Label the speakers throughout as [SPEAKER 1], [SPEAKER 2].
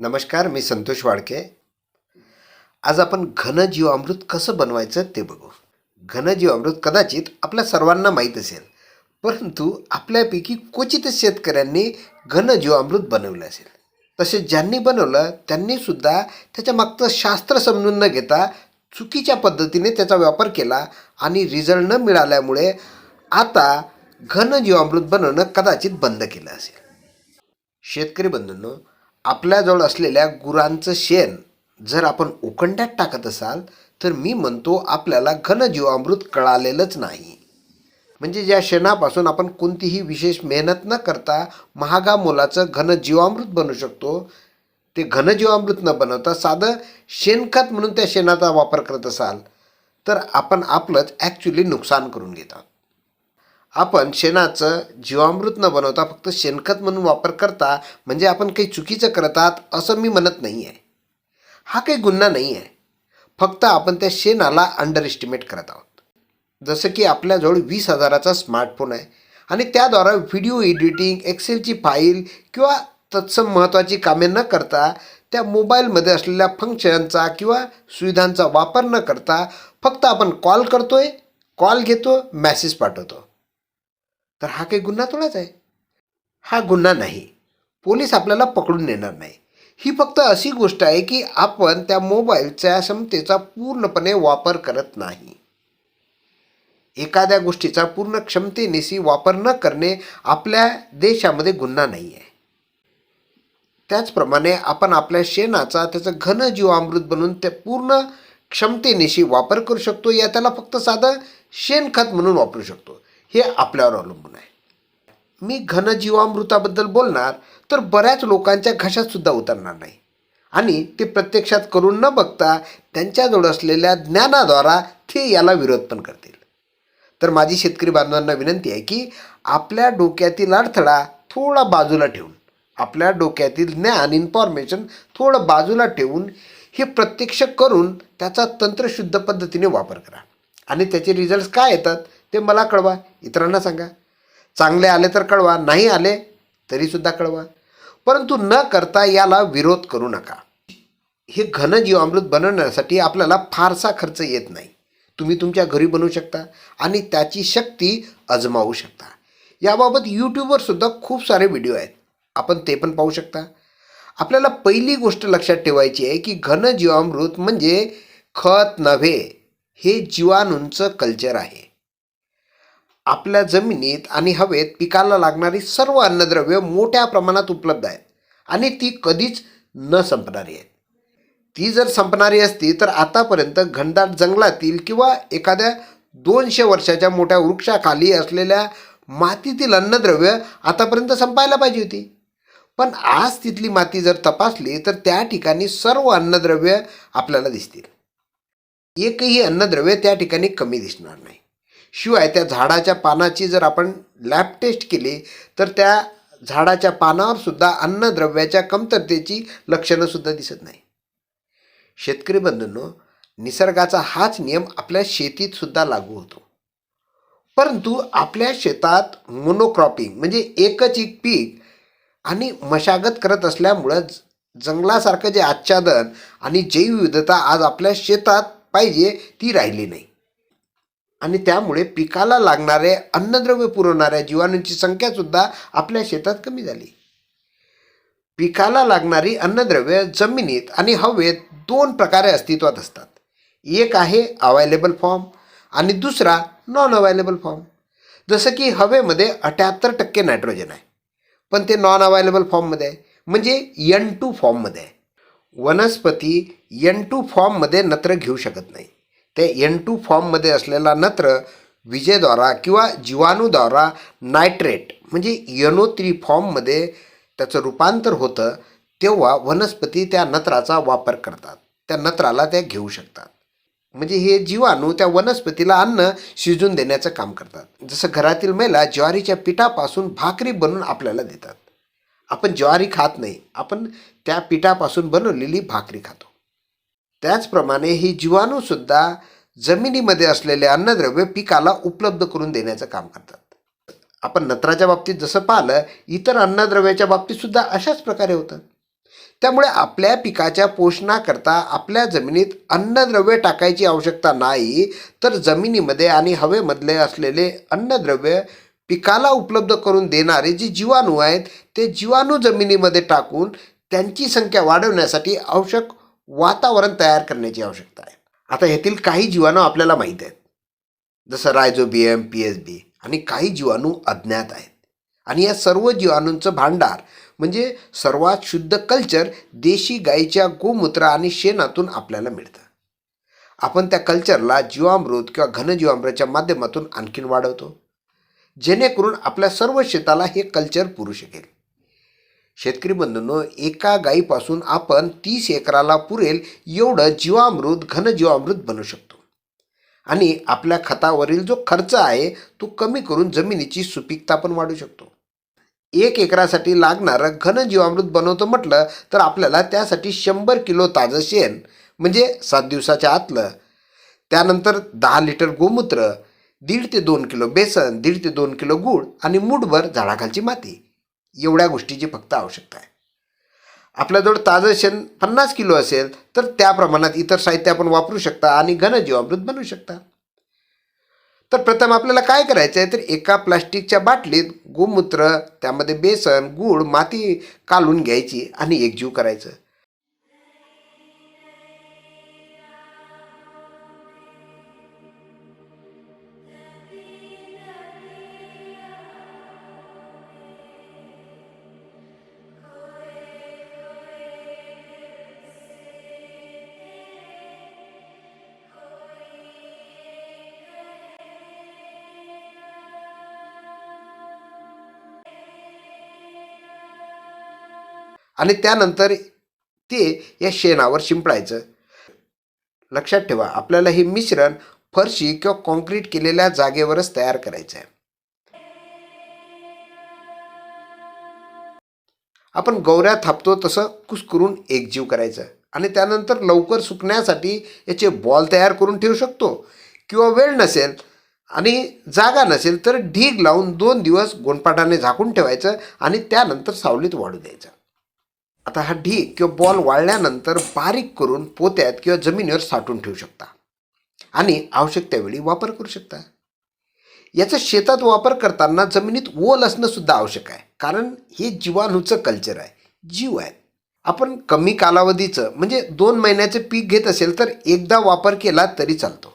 [SPEAKER 1] नमस्कार मी संतोष वाडके. आज आपण घनजीवामृत कसं बनवायचं ते बघू. घनजीवामृत कदाचित आपल्या सर्वांना माहीत असेल परंतु आपल्यापैकी क्वचितच शेतकऱ्यांनी घनजीवामृत बनवलं असेल. तसेच ज्यांनी बनवलं त्यांनीसुद्धा त्याच्या मागचं शास्त्र समजून न घेता चुकीच्या पद्धतीने त्याचा वापर केला आणि रिझल्ट न मिळाल्यामुळे आता घनजीवामृत बनवणं कदाचित बंद केलं असेल. शेतकरी बंधूंनो आपल्याजवळ असलेल्या गुरांचं शेण जर आपण उकंड्यात टाकत असाल तर मी म्हणतो आपल्याला घनजीवामृत कळालेलंच नाही. म्हणजे ज्या शेणापासून आपण कोणतीही विशेष मेहनत न करता महागा मोलाचं घनजीवामृत बनू शकतो ते घनजीवामृत न बनवता साधं शेणखत म्हणून त्या शेणाचा वापर करत असाल तर आपण आपलंच ॲक्च्युली नुकसान करून घेतात. आपण शेणाचं जीवामृत न बनवता फक्त शेणखत म्हणून वापर करता म्हणजे आपण काही चुकीचं करत आहात असं मी म्हणत नाही आहे हा काही गुन्हा नाही आहे फक्त आपण त्या शेणाला अंडर एस्टिमेट करत आहोत. जसं की आपल्याजवळ वीस हजाराचा स्मार्टफोन आहे आणि त्याद्वारा व्हिडिओ एडिटिंग एक्सेलची फाईल किंवा तत्सम महत्त्वाची कामे न करता त्या मोबाईलमध्ये असलेल्या फंक्शनचा किंवा सुविधांचा वापर न करता फक्त आपण कॉल करतोय कॉल घेतो मॅसेज पाठवतो. तर हा काही गुन्हा थोडाच आहे. हा गुन्हा नाही. पोलीस आपल्याला पकडून नेणार नाही. ही फक्त अशी गोष्ट आहे की आपण त्या मोबाईलच्या क्षमतेचा पूर्णपणे वापर करत नाही. एखाद्या गोष्टीचा पूर्ण क्षमतेनिशी वापर न करणे आपल्या देशामध्ये गुन्हा नाही आहे त्याचप्रमाणे आपण आपल्या शेणाचा त्याचं घन जीवामृत बनवून ते पूर्ण क्षमतेनिशी वापर करू शकतो. या त्याला फक्त साधं शेणखत म्हणून वापरू शकतो. हे आपल्यावर अवलंबून आहे. मी घनजीवामृताबद्दल बोलणार तर बऱ्याच लोकांच्या घशातसुद्धा उतरणार नाही. आणि ते प्रत्यक्षात करून न बघता त्यांच्याजवळ असलेल्या ज्ञानाद्वारा ते याला विरोध पण करतील. तर माझी शेतकरी बांधवांना विनंती आहे की आपल्या डोक्यातील अडथळा थोडा बाजूला ठेवून आपल्या डोक्यातील ज्ञान इन्फॉर्मेशन थोडं बाजूला ठेवून हे प्रत्यक्ष करून त्याचा तंत्रशुद्ध पद्धतीने वापर करा. आणि त्याचे रिझल्ट्स काय येतात? ते मला कळवा इतरांना सांगा. चांगले आले तर कळवा नाही आले तरीसुद्धा कळवा. परंतु न करता याला विरोध करू नका. हे घन जीवामृत बनवण्यासाठी आपल्याला फारसा खर्च येत नाही. तुम्ही तुमच्या घरी बनवू शकता आणि त्याची शक्ती अजमावू शकता. याबाबत यूट्यूबवर सुद्धा खूप सारे व्हिडिओ आहेत. आपण ते पण पाहू शकता. आपल्याला पहिली गोष्ट लक्षात ठेवायची आहे की घन जीवामृत म्हणजे खत नव्हे हे जीवाणूंचं कल्चर आहे. आपल्या जमिनीत आणि हवेत पिकाला लागणारी सर्व अन्नद्रव्य मोठ्या प्रमाणात उपलब्ध आहेत आणि ती कधीच न संपणारी आहेत. ती जर संपणारी असती तर आतापर्यंत घनदाट जंगलातील किंवा एखाद्या दोनशे वर्षाच्या मोठ्या वृक्षाखाली असलेल्या मातीतील अन्नद्रव्य आतापर्यंत संपायला पाहिजे होती. पण आज तिथली माती जर तपासली तर त्या ठिकाणी सर्व अन्नद्रव्य आपल्याला दिसतील. एकही अन्नद्रव्य त्या ठिकाणी कमी दिसणार नाही. शिवाय त्या झाडाच्या पानाची जर आपण लॅब टेस्ट केली तर त्या झाडाच्या पानावर सुद्धा अन्नद्रव्याच्या कमतरतेची लक्षणंसुद्धा दिसत नाही. शेतकरी बंधूंनो निसर्गाचा हाच नियम आपल्या शेतीत सुद्धा लागू होतो. परंतु आपल्या शेतात मोनोक्रॉपिंग म्हणजे एकच एक पीक आणि मशागत करत असल्यामुळं ज- जंगलासारखं जे आच्छादन आणि जैवविविधता आज आपल्या शेतात पाहिजे ती राहिली नाही. आणि त्यामुळे पिकाला लागणारे अन्नद्रव्य पुरवणाऱ्या जीवाणूंची संख्यासुद्धा आपल्या शेतात कमी झाली. पिकाला लागणारी अन्नद्रव्य जमिनीत आणि हवेत दोन प्रकारे अस्तित्वात असतात. एक आहे अवायलेबल फॉर्म आणि दुसरा नॉन अवायलेबल फॉर्म जसं की हवेमध्ये अठ्याहत्तर टक्के नायट्रोजन आहे. पण ते नॉन अवायलेबल फॉर्ममध्ये आहे. म्हणजे यन टू फॉर्ममध्ये आहे. वनस्पती यन टू फॉर्ममध्ये नत्र घेऊ शकत नाही. ते एन टू फॉर्ममध्ये असलेला नत्र विजेद्वारा किंवा जीवाणूद्वारा नायट्रेट म्हणजे यनो थ्री फॉर्ममध्ये त्याचं रूपांतर होतं तेव्हा वनस्पती त्या नत्राचा वापर करतात. त्या नत्राला त्या घेऊ शकतात. म्हणजे हे जीवाणू त्या वनस्पतीला अन्न शिजून देण्याचं काम करतात. जसं घरातील महिला ज्वारीच्या पिठापासून भाकरी बनवून आपल्याला देतात. आपण ज्वारी खात नाही. आपण त्या पिठापासून बनवलेली भाकरी खातो. त्याचप्रमाणे ही जीवाणूसुद्धा जमिनीमध्ये असलेले अन्नद्रव्य पिकाला उपलब्ध करून देण्याचं काम करतात. आपण नत्राच्या बाबतीत जसं पाहिलं इतर अन्नद्रव्याच्या बाबतीतसुद्धा अशाच प्रकारे होतं. त्यामुळे आपल्या पिकाच्या पोषणाकरता आपल्या जमिनीत अन्नद्रव्य टाकायची आवश्यकता नाही तर जमिनीमध्ये आणि हवेमधले असलेले अन्नद्रव्य पिकाला उपलब्ध करून देणारे जे जीवाणू आहेत ते जीवाणू जमिनीमध्ये टाकून त्यांची संख्या वाढवण्यासाठी आवश्यक वातावरण तयार करण्याची आवश्यकता आहे. आता ह्यातील काही जीवाणू आपल्याला माहीत आहेत. जसं रायझोबियम पी एस बी आणि काही जीवाणू अज्ञात आहेत. आणि या सर्व जीवाणूंचं भांडार म्हणजे सर्वात शुद्ध कल्चर देशी गाईच्या गोमूत्र आणि शेणातून आपल्याला मिळतं. आपण त्या कल्चरला जीवामृत किंवा घनजीवामृताच्या माध्यमातून आणखीन वाढवतो. जेणेकरून आपल्या सर्व शेताला हे कल्चर पुरू शकेल. शेतकरी बंधूंनो एका गायीपासून आपण तीस एकराला पुरेल एवढं जीवामृत घनजीवामृत बनवू शकतो. आणि आपल्या खतावरील जो खर्च आहे तो कमी करून जमिनीची सुपीकता पण वाढू शकतो. एक एकरासाठी लागणारं घनजीवामृत बनवतो म्हटलं तर आपल्याला त्यासाठी शंभर किलो ताजं शेण म्हणजे सात दिवसाच्या आतलं त्यानंतर दहा लिटर गोमूत्र दीड ते दोन किलो बेसन दीड ते दोन किलो गूळ आणि मूठभर झाडाखालची माती. एवढ्या गोष्टीची फक्त आवश्यकता आहे. आपल्याजवळ ताजं शेण पन्नास किलो असेल तर त्या प्रमाणात इतर साहित्य आपण वापरू शकता आणि घनजीवामृत बनवू शकता. तर प्रथम आपल्याला काय करायचं आहे तर एका प्लास्टिकच्या बाटलीत गोमूत्र त्यामध्ये बेसन गूळ माती कालून घ्यायची आणि एकजीव करायचं. आणि त्यानंतर ते या शेणावर शिंपडायचं. लक्षात ठेवा आपल्याला हे मिश्रण फरशी किंवा कॉन्क्रीट केलेल्या जागेवरच तयार करायचं आहे आपण गौऱ्या थापतो तसं कुसकरून एकजीव करायचं. आणि त्यानंतर लवकर सुकण्यासाठी याचे बॉल तयार करून ठेवू शकतो. किंवा वेळ नसेल आणि जागा नसेल तर ढीग लावून दोन दिवस गोंडपाटाने झाकून ठेवायचं आणि त्यानंतर सावलीत वाढू द्यायचं. आता हा ढीग किंवा बॉल वाळल्यानंतर बारीक करून पोत्यात किंवा जमिनीवर साठवून ठेवू शकता. आणि आवश्यक त्यावेळी वापर करू शकता. याचा शेतात वापर करताना जमिनीत ओल असणं सुद्धा आवश्यक आहे. कारण हे जीवाणूचं कल्चर आहे. जीव आहे आपण कमी कालावधीचं म्हणजे दोन महिन्याचं पीक घेत असेल तर एकदा वापर केला तरी चालतो.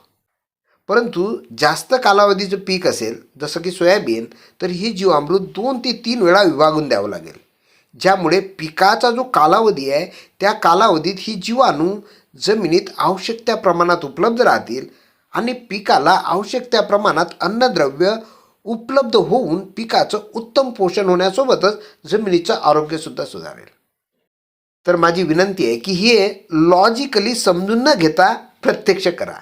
[SPEAKER 1] परंतु जास्त कालावधीचं पीक असेल जसं की सोयाबीन तर ही जीवामृत दोन ते तीन वेळा विभागून द्यावं लागेल. ज्यामुळे पिकाचा जो कालावधी आहे त्या कालावधीत ही जीवाणू जमिनीत आवश्यक त्या प्रमाणात उपलब्ध राहतील आणि पिकाला आवश्यक त्या प्रमाणात अन्नद्रव्य उपलब्ध होऊन पिकाचं उत्तम पोषण होण्यासोबतच जमिनीचं आरोग्यसुद्धा सुधारेल. तर माझी विनंती आहे की हे लॉजिकली समजून न घेता प्रत्यक्ष करा.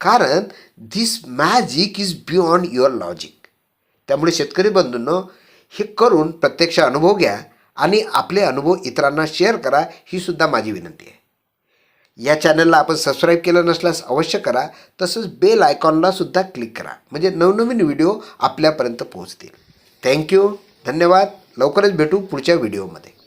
[SPEAKER 1] कारण this magic is beyond your logic त्यामुळे शेतकरी बंधूंनो हे करून प्रत्यक्ष अनुभव घ्या. आणि आपले अनुभव इतरांना शेअर करा ही सुद्धा माझी विनंती आहे. या चॅनलला आपण सबस्क्राईब केलं नसल्यास अवश्य करा तसंच बेल आयकॉनला सुद्धा क्लिक करा म्हणजे नवनवीन व्हिडिओ आपल्यापर्यंत पोहोचतील. थँक्यू धन्यवाद. लवकरच भेटू पुढच्या व्हिडिओमध्ये